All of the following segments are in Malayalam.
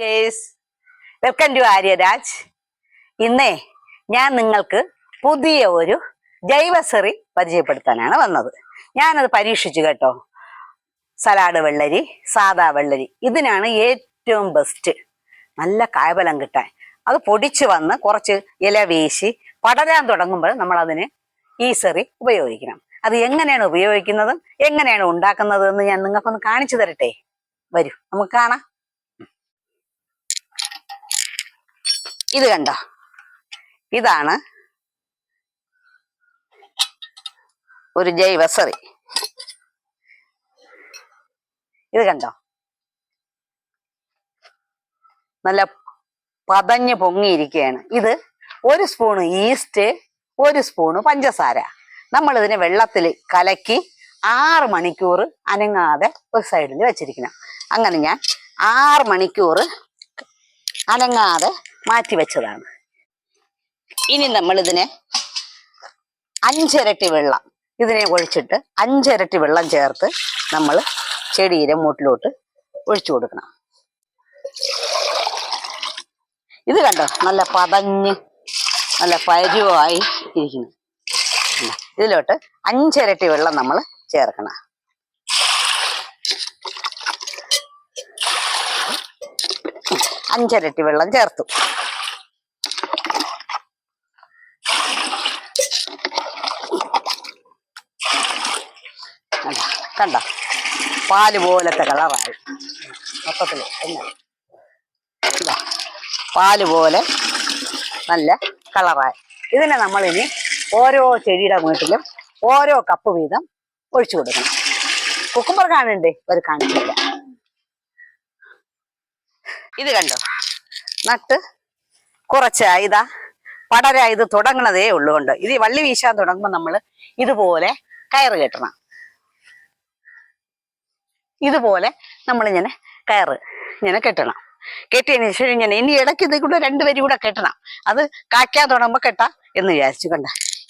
Guys welcome to Aryaraj. ഇന്നേ ഞാൻ നിങ്ങൾക്ക് പുതിയ ഒരു ജൈവസെറി പരിചയപ്പെടുത്താനാണ് വന്നത്. ഞാനത് പരീക്ഷിച്ചു കേട്ടോ. സലാഡ് വെള്ളരി സാദാ വെള്ളരി ഇതിനാണ് ഏറ്റവും ബെസ്റ്റ് നല്ല കായബലം കിട്ടാൻ. അത് പൊടിച്ചു വന്ന് കുറച്ച് ഇല വീശി പടരാൻ തുടങ്ങുമ്പോൾ നമ്മൾ അതിന് ഈ സെറി ഉപയോഗിക്കണം. അത് എങ്ങനെയാണ് ഉപയോഗിക്കുന്നത് എങ്ങനെയാണ് ഉണ്ടാക്കുന്നത് എന്ന് ഞാൻ നിങ്ങൾക്കൊന്ന് കാണിച്ചു തരട്ടെ? വരൂ നമുക്ക് കാണാം. ഇത് കണ്ടോ? ഇതാണ് ഒരു ജൈവസറി ഇത് കണ്ടോ? നല്ല പതഞ്ഞ് പൊങ്ങിയിരിക്കുകയാണ്. ഇത് ഒരു സ്പൂണ് ഈസ്റ്റ് ഒരു സ്പൂണ് പഞ്ചസാര. നമ്മൾ ഇതിനെ വെള്ളത്തിൽ കലക്കി ആറ് മണിക്കൂർ അനങ്ങാതെ ഒരു സൈഡിൽ വെച്ചിരിക്കണം. അങ്ങനെ ഞാൻ ആറ് മണിക്കൂർ അനങ്ങാതെ മാറ്റി വെച്ചതാണ്. ഇനി നമ്മൾ ഇതിനെ അഞ്ചിരട്ടി വെള്ളം ഇതിനെ ഒഴിച്ചിട്ട് അഞ്ചിരട്ടി വെള്ളം ചേർത്ത് നമ്മൾ ചെടിയുടെ മൂട്ടിലോട്ട് ഒഴിച്ചു കൊടുക്കണം. ഇത് കണ്ടോ? നല്ല പതഞ്ഞ് നല്ല പരുവായി ഇരിക്കുന്നു. ഇതിലോട്ട് അഞ്ചിരട്ടി വെള്ളം നമ്മൾ ചേർക്കണം. അഞ്ചിരട്ടി വെള്ളം ചേർത്തു. കണ്ട? പാൽ പോലത്തെ കളറായി. മൊത്തത്തിൽ പാൽ പോലെ നല്ല കളറായി. ഇതിനെ നമ്മളിനി ഓരോ ചെടിയുടെ വീട്ടിലും ഓരോ കപ്പ് വീതം ഒഴിച്ചു കൊടുക്കണം. കുക്കുമ്പർ കാണണ്ടേ ഒരു കാണിച്ചില്ല ഇത് കണ്ടോ? നട്ട് കുറച്ചായി ഇതാ പടര ഇത് തുടങ്ങണതേ ഉള്ളുകൊണ്ട്. ഇത് വള്ളി വീശാൻ തുടങ്ങുമ്പോൾ നമ്മൾ ഇതുപോലെ കയറ് കെട്ടണം. ഇതുപോലെ നമ്മളിങ്ങനെ കയറ് ഇങ്ങനെ കെട്ടണം. കെട്ടിയതിന് ശേഷം ഇങ്ങനെ ഇനി ഇടയ്ക്ക് ഇതിൽ കൂടെ രണ്ടുപേരും കൂടെ കെട്ടണം. അത് കായ്ക്കാൻ തുടങ്ങുമ്പോൾ കെട്ടാം എന്ന് വിചാരിച്ചു കണ്ട?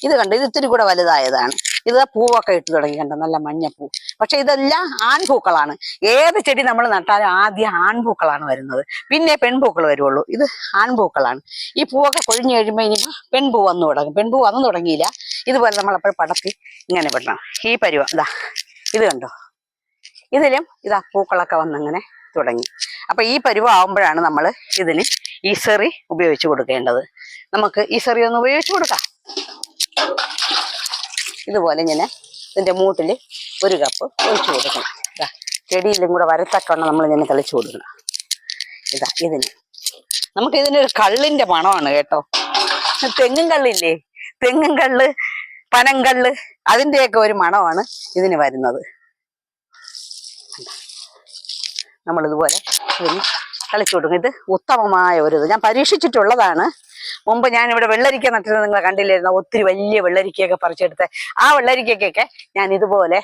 ഇത് കണ്ടോ? ഇത് ഇത്തിരി കൂടെ വലുതായതാണ്. ഇത് പൂവൊക്കെ ഇട്ട് തുടങ്ങി കണ്ട? നല്ല മഞ്ഞപ്പൂ. പക്ഷെ ഇതെല്ലാം ആൺപൂക്കളാണ്. ഏത് ചെടി നമ്മൾ നട്ടാലും ആദ്യം ആൺപൂക്കളാണ് വരുന്നത്. പിന്നെ പെൺപൂക്കൾ വരുള്ളൂ ഇത് ആൺപൂക്കളാണ്. ഈ പൂവൊക്കെ കൊഴിഞ്ഞു കഴിയുമ്പോൾ ഇനി പെൺപൂ വന്നു തുടങ്ങും. പെൺപൂ വന്നു തുടങ്ങിയില്ല. ഇതുപോലെ നമ്മൾ അപ്പോൾ പടത്തി ഇങ്ങനെ വിടണം. ഈ പരുവം ഇതാ ഇത് കണ്ടോ? ഇതിലും ഇതാ പൂക്കളൊക്കെ വന്നിങ്ങനെ തുടങ്ങി. അപ്പൊ ഈ പരുവം ആവുമ്പോഴാണ് നമ്മൾ ഇതിന് ഈ ഉപയോഗിച്ച് കൊടുക്കേണ്ടത്. നമുക്ക് ഈ ഒന്ന് ഉപയോഗിച്ച് കൊടുക്കാം. ഇതുപോലെ ഇങ്ങനെ ഇതിന്റെ മൂട്ടിൽ ഒരു കപ്പ് ഒഴിച്ചു കൊടുക്കണം. ഇതാ ചെടിയിലും കൂടെ വരത്തക്കണം നമ്മൾ ഇങ്ങനെ തെളിച്ചു കൊടുക്കണം. ഇതാ ഇതിന്. നമുക്ക് ഇതിനൊരു കള്ളിന്റെ മണമാണ് കേട്ടോ. തെങ്ങും കള്ളില്ലേ? തെങ്ങും കള്ള് പനങ്കള്ള് അതിന്റെയൊക്കെ ഒരു മണമാണ് ഇതിന് വരുന്നത്. നമ്മളിതുപോലെ കളിച്ചു കൊടുക്കും ഇത് ഉത്തമമായ ഒരു ഇത് ഞാൻ പരീക്ഷിച്ചിട്ടുള്ളതാണ്. മുമ്പ് ഞാൻ ഇവിടെ വെള്ളരിക്ക നട്ടിരുന്നത് നിങ്ങൾ കണ്ടില്ലായിരുന്നു? ഒത്തിരി വലിയ വെള്ളരിക്കയൊക്കെ പറിച്ചെടുത്ത്. ആ വെള്ളരിക്കയ്ക്കൊക്കെ ഞാൻ ഇതുപോലെ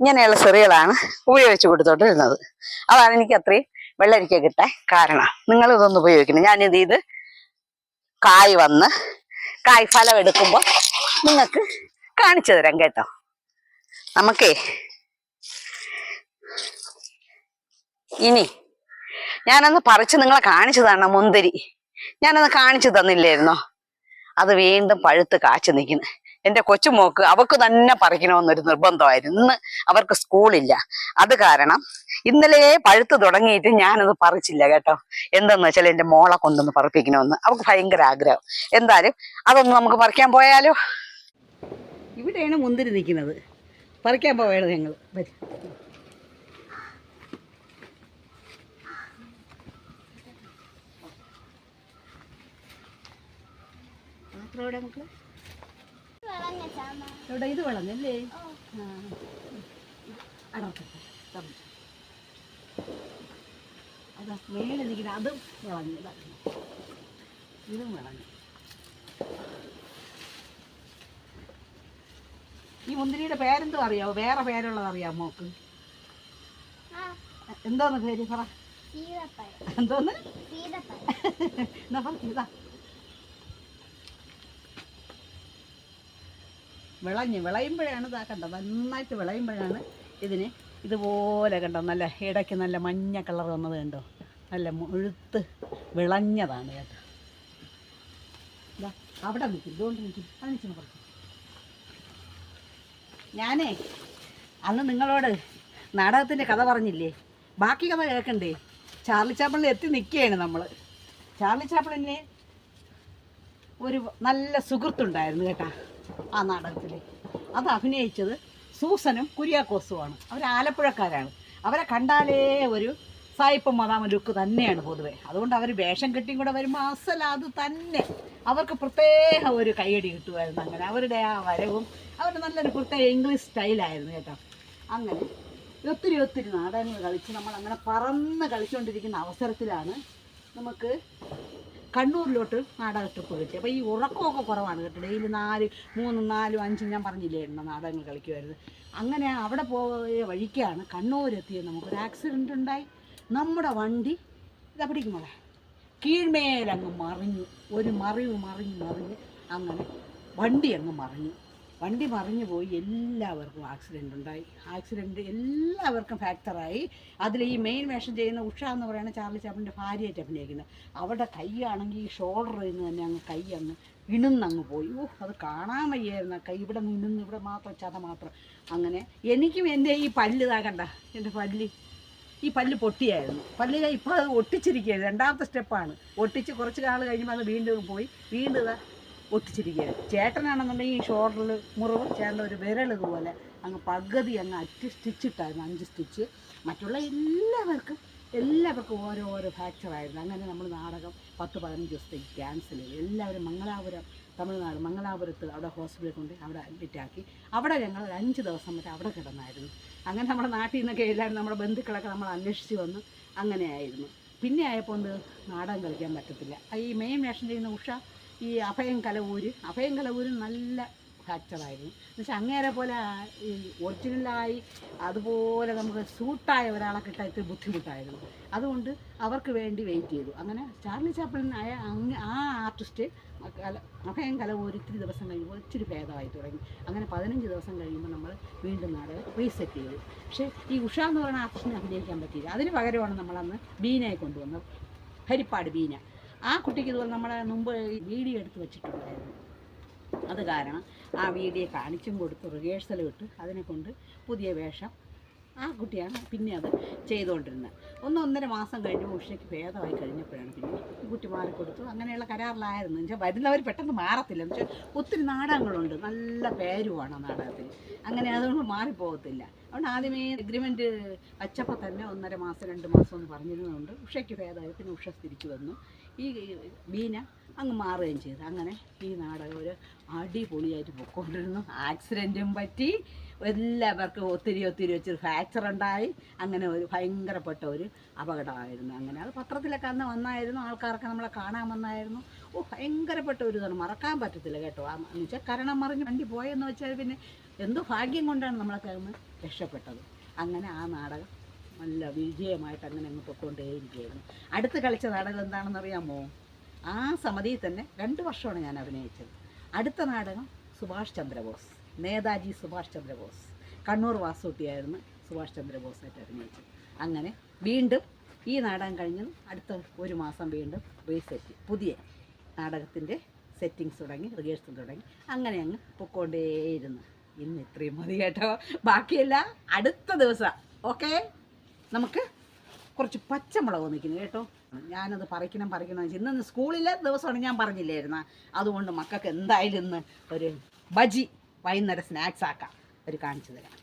ഇങ്ങനെയുള്ള ചെറികളാണ് ഉപയോഗിച്ച് കൊടുത്തോണ്ടിരുന്നത്. അതാണ് എനിക്ക് അത്രയും വെള്ളരിക്ക കിട്ടാൻ കാരണം. നിങ്ങൾ ഇതൊന്ന് ഉപയോഗിക്കണം. ഞാനിത് ഇത് കായ് വന്ന് കായ് ഫലം എടുക്കുമ്പോൾ നിങ്ങൾക്ക് കാണിച്ചു തരാം കേട്ടോ. നമുക്കേ ഇനി ഞാനന്ന് പറിച്ച് നിങ്ങളെ കാണിച്ചു തരണം മുന്തിരി. ഞാനന്ന് കാണിച്ചു തന്നില്ലായിരുന്നോ? അത് വീണ്ടും പഴുത്ത് കാച്ചു നിൽക്കുന്നു എന്റെ കൊച്ചുമോക്ക് അവക്ക് തന്നെ പറിക്കണമെന്നൊരു നിർബന്ധമായിരുന്നു. ഇന്ന് അവർക്ക് സ്കൂളില്ല. അത് കാരണം ഇന്നലെ പഴുത്ത് തുടങ്ങിയിട്ട് ഞാനത് പറിച്ചില്ല കേട്ടോ. എന്തെന്ന് വെച്ചാൽ എന്റെ മോളെ കൊണ്ടൊന്ന് പറപ്പിക്കണമെന്ന്. അവൾക്ക് ഭയങ്കര ആഗ്രഹം. എന്തായാലും അതൊന്ന് നമുക്ക് പറിക്കാൻ പോയാലോ? ഇവിടെയാണ് മുന്തിരി നിൽക്കുന്നത്. പറിക്കാൻ പോയത് ഞങ്ങൾ എവിടെ മക്കളെ എവിടെ? ഇത് വളഞ്ഞല്ലേ. അതാ മേലെ അതും വിളഞ്ഞു ഇതും വിളഞ്ഞു ഈ മുന്തിരിയുടെ പേരെന്തോ അറിയാമോ വേറെ പേരുള്ളത് അറിയാമോ മോക്ക്? എന്തോന്ന് പേര് പറ? എന്തോന്ന്? എന്നാ പറ വിളഞ്ഞ് വിളയുമ്പോഴാണ് ഇതാ കണ്ടത്. നന്നായിട്ട് വിളയുമ്പോഴാണ് ഇതിന് ഇതുപോലെ കണ്ടോ നല്ല ഇടയ്ക്ക് നല്ല മഞ്ഞ കളർ വന്നത് കണ്ടോ? നല്ല മുഴുത്ത് വിളഞ്ഞതാണ് കേട്ടോ. അവിടെ നിൽക്കും ഇതുകൊണ്ട് നിൽക്കും കുറച്ച്. ഞാനേ അന്ന് നിങ്ങളോട് നാടകത്തിന്റെ കഥ പറഞ്ഞില്ലേ? ബാക്കി കഥ കേൾക്കണ്ടേ? ചാർലി ചാപ്പിളിൽ എത്തി നിൽക്കുകയാണ് നമ്മൾ ചാർലി ചാപ്പിളിന് ഒരു നല്ല സുഹൃത്തുണ്ടായിരുന്നു കേട്ടാ ആ നാടകത്തിൽ അത് അഭിനയിച്ചത് സൂസനും കുര്യാക്കോസുമാണ്. അവർ ആലപ്പുഴക്കാരാണ്. അവരെ കണ്ടാലേ ഒരു സായിപ്പം മതാമ ലുക്ക് തന്നെയാണ് പൊതുവേ. അതുകൊണ്ട് അവർ വേഷം കെട്ടിയും കൂടെ വരുമ്പോൾ അസല അത് തന്നെ. അവർക്ക് പ്രത്യേക ഒരു കൈയടി കിട്ടുമായിരുന്നു അങ്ങനെ. അവരുടെ ആ വരവും അവരുടെ നല്ലൊരു പ്രത്യേക ഇംഗ്ലീഷ് സ്റ്റൈലായിരുന്നു കേട്ടോ. അങ്ങനെ ഒത്തിരി ഒത്തിരി നാടകങ്ങൾ കളിച്ച് നമ്മൾ അങ്ങനെ പറന്ന് കളിച്ചുകൊണ്ടിരിക്കുന്ന അവസരത്തിലാണ് നമുക്ക് കണ്ണൂരിലോട്ട് നാടക ട്രിപ്പ് കിട്ടി അപ്പോൾ ഈ ഉറക്കമൊക്കെ കുറവാണ് കേട്ടോ. ഡെയിലി നാല് മൂന്നും നാലും അഞ്ചും ഞാൻ പറഞ്ഞില്ലായിരുന്നു നാടകങ്ങൾ കളിക്കുമായിരുന്നു. അങ്ങനെ അവിടെ പോയ വഴിക്കാണ് കണ്ണൂരെത്തിയത് നമുക്കൊരു ആക്സിഡന്റ് ഉണ്ടായി. നമ്മുടെ വണ്ടി ഇതാ പിടിക്കുമോളെ കീഴ്മേലങ്ങ് മറിഞ്ഞു. ഒരു മറിവ് മറിഞ്ഞ് മറിഞ്ഞ് അങ്ങനെ വണ്ടി അങ്ങ് മറിഞ്ഞു. വണ്ടി മറിഞ്ഞു പോയി എല്ലാവർക്കും ആക്സിഡന്റ് ഉണ്ടായി. ആക്സിഡന്റ് എല്ലാവർക്കും ഫാക്ടറായി അതിൽ ഈ മെയിൻ വേഷം ചെയ്യുന്ന ഉഷ എന്ന് പറയുന്ന ചാർലി ചാപ്പിന്റെ ഭാര്യയായിട്ട് അഭിനയിക്കുന്നത് അവരുടെ കൈയാണെങ്കിൽ ഈ ഷോൾഡറിൽ നിന്ന് തന്നെ അങ്ങ് കൈ അങ്ങ് ഇണുന്നങ്ങ് പോയി. ഓ അത് കാണാൻ വയ്യായിരുന്നു. കൈ ഇവിടെ നിന്ന് ഇവിടെ മാത്രം ചത മാത്രം. അങ്ങനെ എനിക്കും എന്റെ ഈ പല്ല് ഇതാകണ്ട എന്റെ പല്ല്. ഈ പല്ല് പൊട്ടിയായിരുന്നു. പല്ല് ഇപ്പോൾ അത് ഒട്ടിച്ചിരിക്കുകയാണ്. രണ്ടാമത്തെ സ്റ്റെപ്പാണ് ഒട്ടിച്ച് കുറച്ച് കാൾ കഴിയുമ്പോൾ അത് വീണ്ടും പോയി. വീണ്ടും ഒട്ടിച്ചിരിക്കുകയാണ്. ചേട്ടനാണെന്നുണ്ടെങ്കിൽ ഈ ഷോൾഡറിൽ മുറിവ് ചേട്ടന്റെ ഒരു വിരൽ ഇതുപോലെ അങ്ങ് പകുതി അങ്ങ് അറ്റ് സ്റ്റിച്ചിട്ടായിരുന്നു അഞ്ച് സ്റ്റിച്ച്. മറ്റുള്ള എല്ലാവർക്കും എല്ലാവർക്കും ഓരോ ഓരോ ഫ്രാക്ചറായിരുന്നു അങ്ങനെ നമ്മൾ നാടകം പത്ത് പതിനഞ്ച് ദിവസത്തേക്ക് ക്യാൻസൽ ചെയ്തു. എല്ലാവരും മംഗലാപുരം തമിഴ്നാട് മംഗലാപുരത്ത് അവിടെ ഹോസ്പിറ്റലിൽ കൊണ്ട് അവിടെ അഡ്മിറ്റാക്കി അവിടെ ഞങ്ങൾ അഞ്ച് ദിവസം വരെ അവിടെ കിടന്നായിരുന്നു. അങ്ങനെ നമ്മുടെ നാട്ടിൽ നിന്നൊക്കെ എല്ലാവരും നമ്മുടെ ബന്ധുക്കളൊക്കെ നമ്മൾ അന്വേഷിച്ച് വന്ന് അങ്ങനെയായിരുന്നു. പിന്നെ ആയപ്പോൾ ഒന്ന് നാടകം കളിക്കാൻ പറ്റത്തില്ല. ഈ മെയിൻ വേഷം ചെയ്യുന്ന ഉഷ ഈ അഭയം കലവൂര് അഭയം കലവൂര് നല്ല ഫാക്ടറായിരുന്നു എന്നുവെച്ചാൽ അങ്ങേരെ പോലെ ഈ ഒറിജിനലായി അതുപോലെ നമുക്ക് സൂട്ടായ ഒരാളെ കിട്ടാൻ ഇത്തിരി ബുദ്ധിമുട്ടായിരുന്നു. അതുകൊണ്ട് അവർക്ക് വേണ്ടി വെയിറ്റ് ചെയ്തു. അങ്ങനെ ചാർലി ചാപ്പിളിനായ അങ്ങ് ആ ആർട്ടിസ്റ്റ് കല അഭയം കലവൂര് ഇത്തിരി ദിവസം കഴിയുമ്പോൾ ഇച്ചിരി ഭേദമായി തുടങ്ങി. അങ്ങനെ പതിനഞ്ച് ദിവസം കഴിയുമ്പോൾ നമ്മൾ വീണ്ടും നാടകം റീസെറ്റ് ചെയ്തു. പക്ഷേ ഈ ഉഷ എന്ന് പറയുന്ന ആർട്ടിസ്റ്റിനെ അഭിനയിക്കാൻ പറ്റിയില്ല. അതിന് പകരമാണ് നമ്മളന്ന് ബീനയെ കൊണ്ടുവന്നത്. ഹരിപ്പാട് ബീന. ആ കുട്ടിക്ക് ഇതുപോലെ നമ്മളെ മുമ്പ് വീഡിയോ എടുത്ത് വെച്ചിട്ടുണ്ടായിരുന്നു. അത് കാരണം ആ വീഡിയോ കാണിച്ചും കൊടുത്ത് റിഹേഴ്സൽ ഇട്ട് അതിനെ കൊണ്ട് പുതിയ വേഷം ആ കുട്ടിയാണ് പിന്നെ അത് ചെയ്തുകൊണ്ടിരുന്നത്. ഒന്നൊന്നര മാസം കഴിഞ്ഞ് ഉഷയ്ക്ക് ഭേദമായി കഴിഞ്ഞപ്പോഴാണ് പിന്നെ കുട്ടി മാറിക്കൊടുത്തു അങ്ങനെയുള്ള കരാറിലായിരുന്നു. എന്നുവെച്ചാൽ വരുന്നവർ പെട്ടെന്ന് മാറത്തില്ല. എന്ന് വെച്ചാൽ ഒത്തിരി നാടകങ്ങളുണ്ട്. നല്ല പേരുമാണ് നാടകത്തിൽ. അങ്ങനെ അതുകൊണ്ട് മാറിപ്പോകത്തില്ല. അതുകൊണ്ട് ആദ്യമേ എഗ്രിമെന്റ് വച്ചപ്പോൾ തന്നെ ഒന്നര മാസം രണ്ട് മാസം എന്ന് പറഞ്ഞിരുന്നതുകൊണ്ട് ഉഷയ്ക്ക് ഭേദമായി. പിന്നെ ഉഷ തിരിച്ചു വന്നു. ഈ ബീന അങ്ങ് മാറുകയും ചെയ്തു. അങ്ങനെ ഈ നാടകം ഒരു അടിപൊളിയായിട്ട് പൊയ്ക്കൊണ്ടിരുന്നു ആക്സിഡന്റും പറ്റി. എല്ലാവർക്കും ഒത്തിരി ഒത്തിരി വെച്ചൊരു ഫ്രാക്ചർ ഉണ്ടായി. അങ്ങനെ ഒരു ഭയങ്കരപ്പെട്ട ഒരു അപകടമായിരുന്നു. അങ്ങനെ അത് പത്രത്തിലൊക്കെ അന്ന് വന്നായിരുന്നു. ആൾക്കാരൊക്കെ നമ്മളെ കാണാൻ വന്നായിരുന്നു. ഓ ഭയങ്കരപ്പെട്ട ഒരു ഇതാണ്. മറക്കാൻ പറ്റത്തില്ല കേട്ടോ. എന്ന് വെച്ചാൽ കരണം മറിഞ്ഞ് വണ്ടി പോയെന്ന് വെച്ചാൽ പിന്നെ എന്തോ ഭാഗ്യം കൊണ്ടാണ് നമ്മളൊക്കെ അന്ന് രക്ഷപ്പെട്ടത്. അങ്ങനെ ആ നാടകം നല്ല വിജയമായിട്ട് അങ്ങനെ അങ്ങ് പൊയ്ക്കൊണ്ടേയിരിക്കുകയായിരുന്നു. അടുത്ത് കളിച്ച നാടകം എന്താണെന്ന് അറിയാമോ? ആ സമിതിയിൽ തന്നെ രണ്ട് വർഷമാണ് ഞാൻ അഭിനയിച്ചത്. അടുത്ത നാടകം സുഭാഷ് ചന്ദ്രബോസ് നേതാജി സുഭാഷ് ചന്ദ്രബോസ് കണ്ണൂർ വാസൂട്ടിയായിരുന്നു സുഭാഷ് ചന്ദ്രബോസായിട്ട് അഭിനയിച്ചത്. അങ്ങനെ വീണ്ടും ഈ നാടകം കഴിഞ്ഞ് അടുത്ത ഒരു മാസം വീണ്ടും റീസെറ്റ് പുതിയ നാടകത്തിന്റെ സെറ്റിങ്സ് തുടങ്ങി റിഹേഴ്സൽ തുടങ്ങി അങ്ങനെ അങ്ങ് പൊക്കോണ്ടേയിരുന്നു ഇന്ന് ഇത്രയും മതി കേട്ടോ. ബാക്കിയല്ല അടുത്ത ദിവസം. ഓക്കെ? നമുക്ക് കുറച്ച് പച്ചമുളക് നിൽക്കുന്നു കേട്ടോ. ഞാനത് പറിക്കണം പറിക്കണം എന്ന് ഇന്ന് സ്കൂളിലെ ദിവസമാണ് ഞാൻ പറഞ്ഞില്ലായിരുന്ന. അതുകൊണ്ട് മക്കൾക്ക് എന്തായാലും ഇന്ന് ഒരു ബജി വൈകുന്നേരം സ്നാക്സ് ആക്കാം. ഒരു കാണിച്ചു തരാം.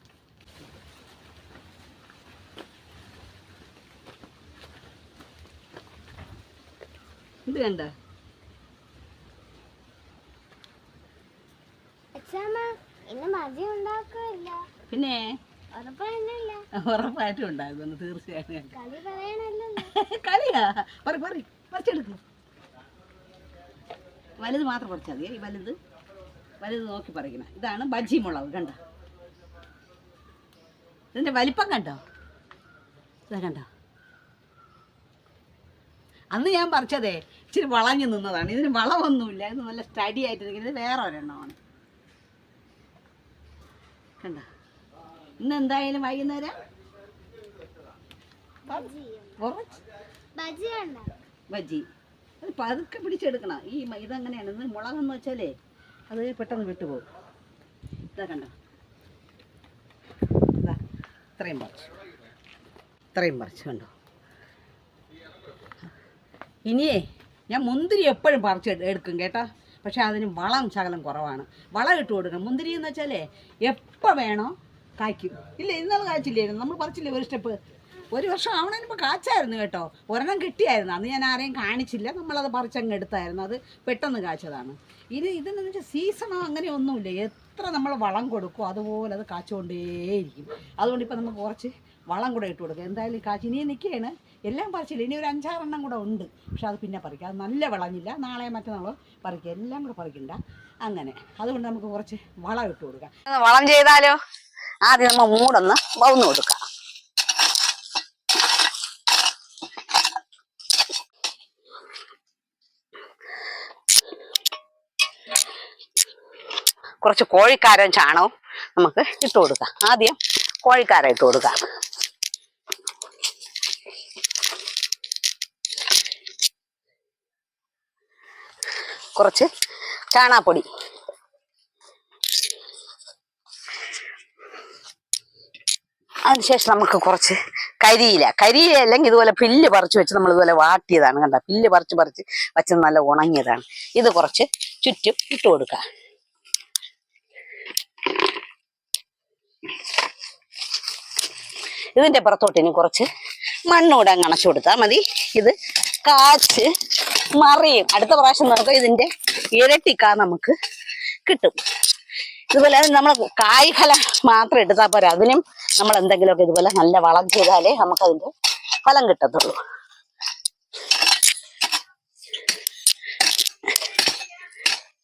ഇത് കണ്ട? പിന്നെ? ഉറപ്പായിട്ടും ഉണ്ടായിരുന്നു തീർച്ചയായിട്ടും കളിയാ? പറ പറ പറിച്ചെടുക്കും. വലുത് മാത്രം പറിച്ചാൽ മതി. ഈ വലുത് വലുത് നോക്കി പറിക്കണം. ഇതാണ് ബജ്ജി മുളക് കണ്ട? ഇതിന്റെ വലിപ്പം കണ്ടോ? ഇതാ കണ്ടോ? അന്ന് ഞാൻ പറിച്ചതേ ഇച്ചിരി വളഞ്ഞു നിന്നതാണ്. ഇതിന് വളമൊന്നുമില്ല. ഇത് നല്ല സ്റ്റഡി ആയിട്ട് നിൽക്കുന്നത് വേറെ ഒരെണ്ണമാണ് കണ്ട? ഇന്ന് എന്തായാലും വൈകുന്നേരം? ബജി. അത് പതുക്കെ പിടിച്ചെടുക്കണം. ഈ ഇത് എങ്ങനെയാണ് ഇത് മുളകെന്ന് വെച്ചാലേ അത് പെട്ടെന്ന് വിട്ടുപോകും. ഇതാ കണ്ടോ? ഇതാ ഇത്രയും പറിച്ചു. ഇത്രയും പറിച്ചു കണ്ടോ? ഇനിയേ ഞാൻ മുന്തിരി എപ്പോഴും പറിച്ച് എടുക്കും കേട്ടോ. പക്ഷെ അതിന് വളം ശകലം കുറവാണ്. വളം ഇട്ട് കൊടുക്കണം. മുന്തിരി എന്ന് വെച്ചാലേ എപ്പോൾ വേണോ കായ്ക്കും. ഇല്ല ഇന്നലെ കായ്ച്ചില്ലായിരുന്നു. നമ്മൾ പറിച്ചില്ലേ ഒരു സ്റ്റെപ്പ്? ഒരു വർഷം ആവണതിന് ഇപ്പോൾ കാച്ചായിരുന്നു കേട്ടോ. ഒരെണ്ണം കിട്ടിയായിരുന്നു. അന്ന് ഞാൻ ആരെയും കാണിച്ചില്ല. നമ്മളത് പറിച്ചങ്ങ് എടുത്തായിരുന്നു. അത് പെട്ടെന്ന് കാച്ചതാണ്. ഇത് ഇതെന്ന് വെച്ചാൽ സീസണോ അങ്ങനെ ഒന്നുമില്ല. എത്ര നമ്മൾ വളം കൊടുക്കും അതുപോലെ അത് കാച്ചുകൊണ്ടേയിരിക്കും. അതുകൊണ്ട് ഇപ്പം നമുക്ക് കുറച്ച് വളം കൂടെ ഇട്ട് കൊടുക്കുക എന്തായാലും കാച്ചി ഇനി നിൽക്കുകയാണ്. എല്ലാം പറിച്ചില്ല. ഇനി ഒരു അഞ്ചാറെണ്ണം കൂടെ ഉണ്ട്. പക്ഷെ അത് പിന്നെ പറിക്കുക അത് നല്ല വളഞ്ഞില്ല. നാളെ മറ്റന്നാളോ പറിക്കുക എല്ലാം കൂടെ പറിക്കണ്ട. അങ്ങനെ. അതുകൊണ്ട് നമുക്ക് കുറച്ച് വളം ഇട്ട് കൊടുക്കാം. വളം ചെയ്താലോ? ആദ്യം നമ്മൾ മൂടൊന്ന് വന്ന് കൊടുക്കാം. കുറച്ച് കോഴിക്കാരൻ ചാണകവും നമുക്ക് ഇട്ട് കൊടുക്കാം. ആദ്യം കോഴിക്കാരം ഇട്ട് കൊടുക്കാം. കുറച്ച് ചാണാപ്പൊടി അതിനുശേഷം നമുക്ക് കുറച്ച് കരിയില. കരിയില അല്ലെങ്കിൽ ഇതുപോലെ പില്ല് പറിച്ച് വെച്ച് നമ്മൾ ഇതുപോലെ വാട്ടിയതാണ് കണ്ട? പില്ല് പറിച്ച് പറിച്ച് വെച്ച് നല്ല ഉണങ്ങിയതാണ്. ഇത് കുറച്ച് ചുറ്റും ഇട്ട് കൊടുക്കുക. ഇതിന്റെ പുറത്തോട്ട് ഇനി കുറച്ച് മണ്ണൂടെ അങ്ങ് അണച്ചു കൊടുത്താൽ മതി. ഇത് കാച്ച് മറിയും. അടുത്ത പ്രാവശ്യം നോക്കുക ഇതിന്റെ ഇരട്ടിക്കാ നമുക്ക് കിട്ടും. ഇതുപോലെ നമ്മൾ കായ്ഫല മാത്രം എടുത്താൽ പോരാ. അതിനും നമ്മൾ എന്തെങ്കിലുമൊക്കെ ഇതുപോലെ നല്ല വളം ചെയ്താലേ നമുക്കതിന്റെ ഫലം കിട്ടത്തുള്ളൂ.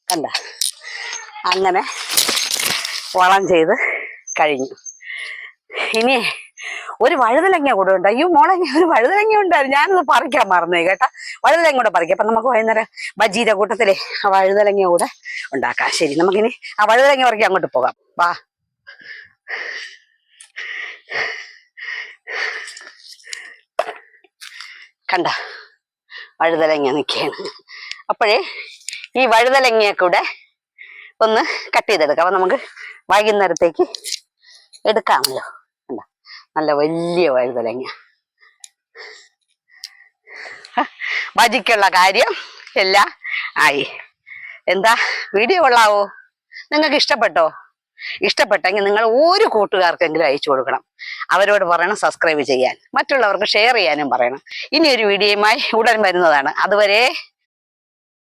കണ്ട? അങ്ങനെ വളം ചെയ്ത് കഴിഞ്ഞു. ഇനി ഒരു വഴുതലങ്ങ കൂടെ ഉണ്ട്. അയ്യോ മോളെ ഒരു വഴുതലങ്ങ ഉണ്ടായിരുന്നു. ഞാനത് പറിക്കാൻ മറന്നു കേട്ടാ. വഴുതലങ്ങ കൂടെ പറിക്കാം. അപ്പൊ നമുക്ക് വൈകുന്നേരം ബജീര കൂട്ടത്തിലെ ആ വഴുതലങ്ങ കൂടെ ഉണ്ടാക്കാം. ശരി നമുക്കിനി ആ വഴുതലങ്ങ പറിക്കാൻ അങ്ങോട്ട് പോകാം. വാ. കണ്ട വഴുതലങ്ങ നിൽക്കുകയാണ്. അപ്പോഴേ ഈ വഴുതലങ്ങയെ കൂടെ ഒന്ന് കട്ട് ചെയ്തെടുക്കാം. അപ്പൊ നമുക്ക് വൈകുന്നേരത്തേക്ക് എടുക്കാമല്ലോ. നല്ല വലിയ വഴുതലങ്ങ ഭജിക്കുള്ള കാര്യം എല്ലാം ആയി. എന്താ? വീഡിയോ കൊള്ളാവോ? നിങ്ങൾക്ക് ഇഷ്ടപ്പെട്ടോ? ഇഷ്ടപ്പെട്ടെങ്കിൽ നിങ്ങൾ ഒരു കൂട്ടുകാർക്കെങ്കിലും അയച്ചു കൊടുക്കണം. അവരോട് പറയണം സബ്സ്ക്രൈബ് ചെയ്യാൻ. മറ്റുള്ളവർക്ക് ഷെയർ ചെയ്യാനും പറയണം. ഇനി ഒരു വീഡിയോയുമായി ഉടൻ വരുന്നതാണ്. അതുവരെ